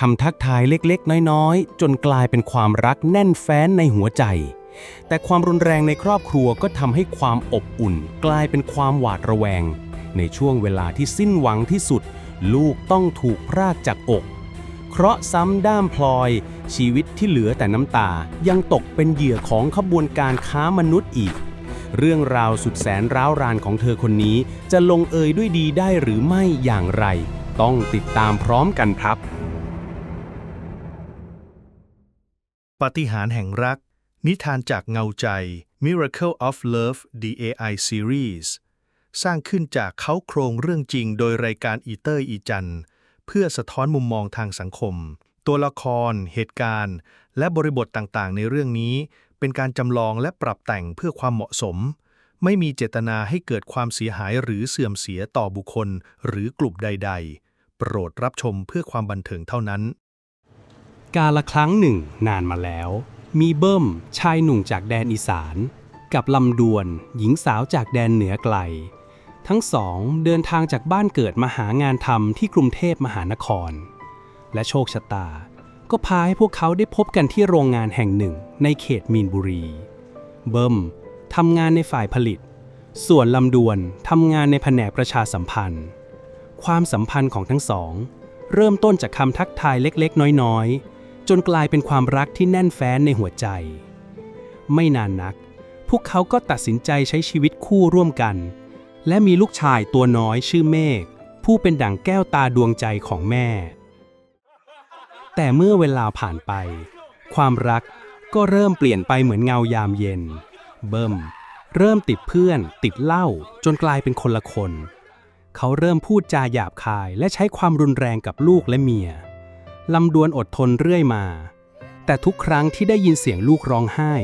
คำทักทายเล็กๆ น้อยๆ จนกลายเป็นความรักแน่นแฟ้นในหัวใจ แต่ความรุนแรงในครอบครัวก็ทำให้ความอบอุ่น กลายเป็นความหวาดระแวง ในช่วงเวลาที่สิ้นหวังที่สุด ลูกต้องถูกพรากจากอก เคราะห์ซ้ำด้ามพลอย ชีวิตที่เหลือแต่น้ำตายังตกเป็นเหยื่อของขบวนการค้ามนุษย์อีก เรื่องราวสุดแสนร้าวรานของเธอคนนี้ จะลงเอยด้วยดีได้หรือไม่อย่างไร ต้องติดตามพร้อมกันครับ ปาฏิหาริย์แห่งรัก นิทานจากเงาใจ Miracle of Love DAI Series สร้างขึ้นจากเขาโครงเรื่องจริงโดยรายการอีเตอร์อีจัน เพื่อสะท้อนมุมมองทางสังคม ตัวละคร เหตุการณ์ และบริบทต่างๆ ในเรื่องนี้ เป็นการจำลองและปรับแต่งเพื่อความเหมาะสม ไม่มีเจตนาให้เกิดความเสียหายหรือเสื่อมเสียต่อบุคคล หรือกลุ่มใด ๆ โปรดรับชมเพื่อความบันเทิงเท่านั้น กาละครั้งหนึ่งนานมาแล้ว มีเบิ้มชายหนุ่มจากแดนอีสาน กับลำดวนหญิงสาวจากแดนเหนือไกล ทั้งสองเดินทางจากบ้านเกิดมาหางานทำที่กรุงเทพมหานคร และโชคชะตา ก็พาให้พวกเขาได้พบกันที่โรงงานแห่งหนึ่งในเขตมีนบุรี เบิ้มทำงานในฝ่ายผลิต ส่วนลำดวนทำงานในแผนกประชาสัมพันธ์ ความสัมพันธ์ของทั้งสอง เริ่มต้นจากคำทักทายเล็กๆ น้อยๆ จนกลายเป็นความรักที่แน่นแฟ้นในหัวใจ ไม่นานนัก พวกเขาก็ตัดสินใจใช้ชีวิตคู่ร่วมกัน และมีลูกชายตัวน้อยชื่อเมฆผู้เป็นดั่งแก้วตาดวงใจของแม่ แต่เมื่อเวลาผ่านไป ความรักก็เริ่มเปลี่ยนไปเหมือนเงายามเย็น เบิ้มเริ่มติดเพื่อน ติดเหล้าจนกลายเป็นคนละคน เขาเริ่มพูดจาหยาบคายและใช้ความรุนแรงกับลูกและเมีย ลำดวนอดทนเรื่อยมา แต่ทุกครั้งที่ได้ยินเสียงลูกร้องไห้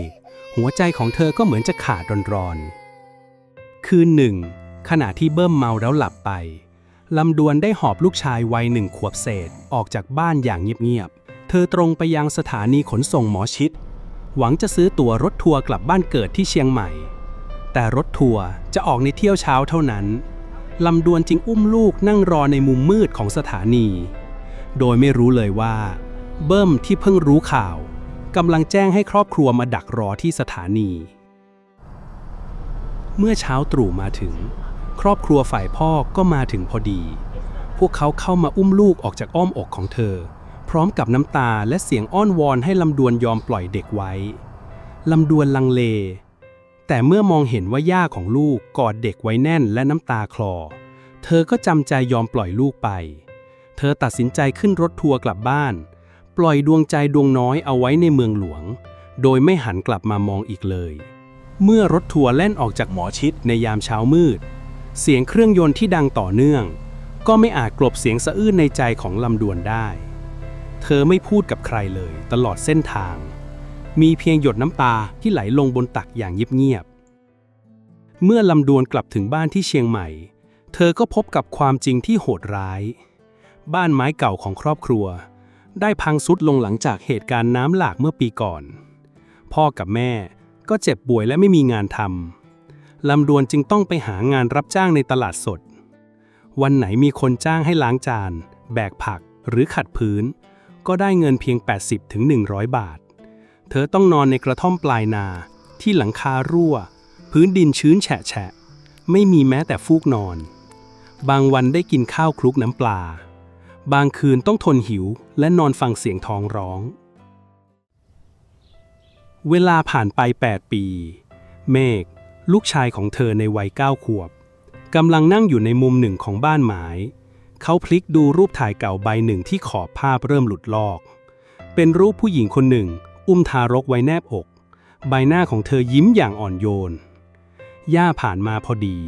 หัวใจของเธอก็เหมือนจะขาดร้อนๆ คืนหนึ่ง ขณะที่เบิ้มเมาแล้วหลับไป ลำดวนได้หอบลูกชายวัยหนึ่งขวบเศษออกจากบ้านอย่างเงียบๆ เธอตรงไปยังสถานีขนส่งหมอชิด หวังจะซื้อตั๋วรถทัวร์กลับบ้านเกิดที่เชียงใหม่ แต่รถทัวร์จะออกในเที่ยวเช้าเท่านั้นลำดวนจึงอุ้มลูกนั่งรอในมุมมืดของสถานี โดยไม่รู้เลยว่า เบิ้มที่เพิ่งรู้ข่าวกำลังแจ้งให้ครอบครัวมาดักรอที่สถานี เมื่อเช้าตรู่มาถึง ครอบครัวฝ่ายพ่อก็มาถึงพอดี พวกเขาเข้ามาอุ้มลูกออกจากอ้อมอกของเธอ พร้อมกับน้ำตาและเสียงอ้อนวอนให้ลำดวนยอมปล่อยเด็กไว้ลำดวนลังเล แต่เมื่อมองเห็นว่าย่าของลูกกอดเด็กไว้แน่นและน้ำตาคลอ เธอก็จำใจยอมปล่อยลูกไป เธอตัดสินใจขึ้นรถทัวร์กลับบ้าน ปล่อยดวงใจดวงน้อยเอาไว้ในเมืองหลวง โดยไม่หันกลับมามองอีกเลย เมื่อรถทัวร์แล่นออกจากหมอชิดในยามเช้ามืด เสียงเครื่องยนต์ที่ดังต่อเนื่อง ก็ไม่อาจกลบเสียงสะอื้นในใจของลำดวนได้ เธอไม่พูดกับใครเลยตลอดเส้นทาง มีเพียงหยดน้ำตาที่ไหลลงบนตักอย่างเงียบเมื่อลำดวนกลับถึงบ้านที่เชียงใหม่ เธอก็พบกับความจริงที่โหดร้าย บ้านไม้เก่าของครอบครัว ได้พังสุดลงหลังจากเหตุการณ์น้ำหลากเมื่อปีก่อน พ่อกับแม่ก็เจ็บป่วยและไม่มีงานทำลำดวนจึงต้องไปหางานรับจ้างในตลาดสด วันไหนมีคนจ้างให้ล้างจาน แบกผักหรือขัดพื้น ก็ได้เงินเพียง 80ถึง100 บาท เธอต้องนอนในกระท่อมปลายนาที่หลังคารั่ว พื้นดินชื้นแฉะแฉะ ไม่มีแม้แต่ฟูกนอน บางวันได้กินข้าวคลุกน้ำปลา บางคืนต้องทนหิวและนอนฟังเสียงท้องร้อง เวลาผ่านไป 8 ปี เมฆลูกชายของเธอในวัยเก้าขวบกำลังนั่งอยู่ในมุมหนึ่งของบ้านไม้เขาพลิกดูรูปถ่ายเก่าใบหนึ่งที่ขอบภาพเริ่มหลุดลอก เป็นรูปผู้หญิงคนหนึ่ง อุ้มทารกไว้แนบอก ใบหน้าของเธอยิ้มอย่างอ่อนโยน ย่าผ่านมาพอดี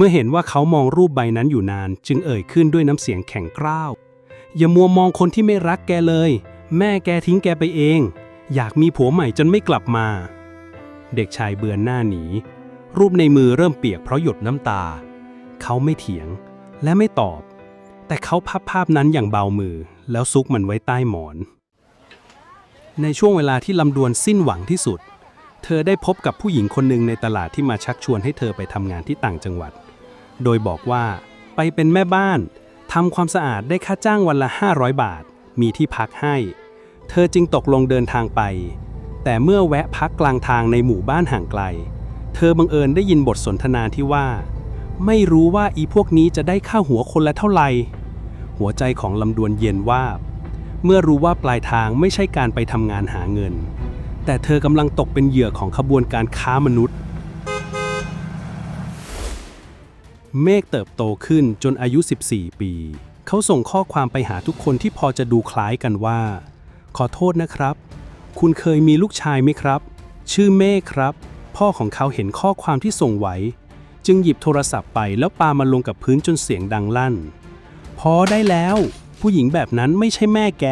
เมื่อเห็นว่าเขามองรูปใบนั้นอยู่นาน จึงเอ่ยขึ้นด้วยน้ำเสียงแข็งกร้าว อย่ามัวมองคนที่ไม่รักแกเลย แม่แกทิ้งแกไปเอง อยากมีผัวใหม่จนไม่กลับมา เด็กชายเบือนหน้าหนี รูปในมือเริ่มเปียกเพราะหยดน้ำตา เขาไม่เถียงและไม่ตอบ แต่เขาพับภาพนั้นอย่างเบามือ แล้วซุกมันไว้ใต้หมอน ในช่วงเวลาที่ลำดวนสิ้นหวังที่สุดเธอได้พบกับผู้หญิงคนหนึ่งในตลาดที่มาชักชวนให้เธอไปทำงานที่ต่างจังหวัด โดยบอกว่า ไปเป็นแม่บ้านทำความสะอาดได้ค่าจ้างวันละ 500 บาท มีที่พักให้ เธอจึงตกลงเดินทางไป แต่เมื่อแวะพักกลางทางในหมู่บ้านห่างไกล เธอบังเอิญได้ยินบทสนทนาที่ว่า ไม่รู้ว่าอีพวกนี้จะได้ค่าหัวคนละเท่าไหร่หัวใจของลำดวนเย็นว่า เมื่อรู้ว่าปลายทางไม่ใช่การไปทำงานหาเงิน แต่เธอกำลังตกเป็นเหยื่อของขบวนการค้ามนุษย์ เมฆเติบโตขึ้นจนอายุ 14 ปี เขาส่งข้อความไปหาทุกคนที่พอจะดูคล้ายกันว่า ขอโทษนะครับ คุณเคยมีลูกชายไหมครับ ชื่อเมฆครับ พ่อของเขาเห็นข้อความที่ส่งไว้ จึงหยิบโทรศัพท์ไปแล้วปามันลงกับพื้นจนเสียงดังลั่น พอได้แล้ว ผู้หญิงแบบนั้นไม่ใช่แม่แก